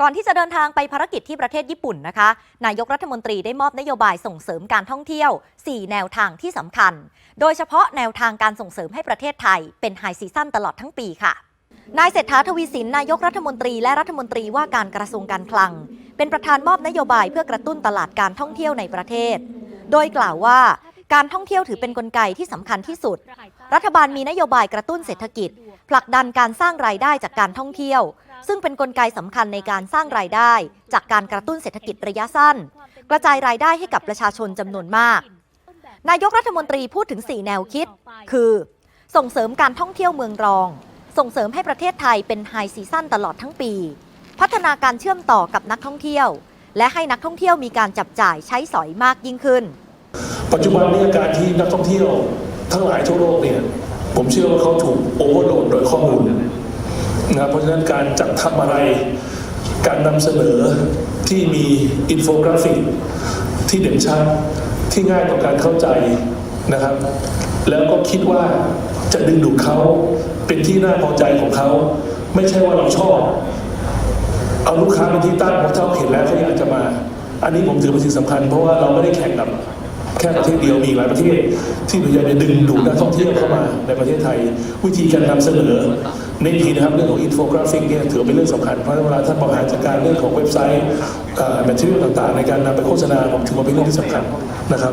ก่อนที่จะเดินทางไปภารกิจที่ประเทศญี่ปุ่นนะคะ นายกรัฐมนตรีได้มอบนโยบายส่งเสริมการท่องเที่ยว 4 แนวทางที่สำคัญ โดยเฉพาะแนวทางการส่งเสริมให้ประเทศไทย เป็นไฮซีซั่นตลอดทั้งปีค่ะ นายเศรษฐาทวีสินนายกรัฐมนตรีและรัฐมนตรีว่าการกระทรวงการคลัง เป็นประธานมอบนโยบายเพื่อกระตุ้นตลาดการท่องเที่ยวในประเทศ โดยกล่าวว่าการท่องเที่ยวถือเป็นนกลไกที่สำคัญที่สุด รัฐบาลมีนโยบายกระตุ้นเศรษฐกิจ ผลักดันการสร้างรายได้จากการท่องเที่ยว ซึ่งเป็นนกลไกสำคัญในการสร้างรายได้ จากการกระตุ้นเศรษฐกิจระยะสั้น กระจายรายได้ให้กับประชาชนจำนวนมาก นายกรัฐมนตรีพูดถึง 4 แนวคิด คือ ส่งเสริมการท่องเที่ยวเมืองรอง ส่งเสริมให้ประเทศไทยเป็นไฮซีซั่นตลอดทั้งปี พัฒนาการเชื่อมต่อกับนักท่องเที่ยว และให้นักท่องเที่ยวมีการจับจ่ายใช้สอยมากยิ่งขึ้น ปัจจุบันนี้การที่นักท่องเที่ยว ทั้งหลายทั่วโลกเนี่ยผมเชื่อว่าเขาถูกโอเวอร์โหลดโดยข้อมูล นะครับเพราะฉะนั้นการจัดทำอะไร การนำเสนอที่มีอินโฟกราฟิก ที่เด่นชัดที่ง่ายต่อการเข้าใจนะครับ แล้วก็คิดว่าจะดึงดูดเขาเป็นที่น่าพอใจของเขา ไม่ใช่ว่าเราชอบ เอาลูกค้าเป็นที่ตั้งเพราะเขาเห็นแล้วเขาอยากจะมา อันนี้ผมถือเป็นสิ่งสำคัญ เพราะว่าเราไม่ได้แข่งกับ แค่ประเทศเดียวมีหลายประเทศ ที่พยายามจะดึงดูดนักท่องเที่ยวเข้ามาในประเทศไทย วิธีการนำเสนอในทีนะครับเรื่องของอินโฟกราฟิกเนี่ยถือเป็นเรื่องสำคัญเพราะเวลาท่านบริหารจัดการเรื่องของเว็บไซต์แมทเทียลต่างๆ ในการนำไปโฆษณาผมถือว่าเป็นเรื่องที่สำคัญนะครับ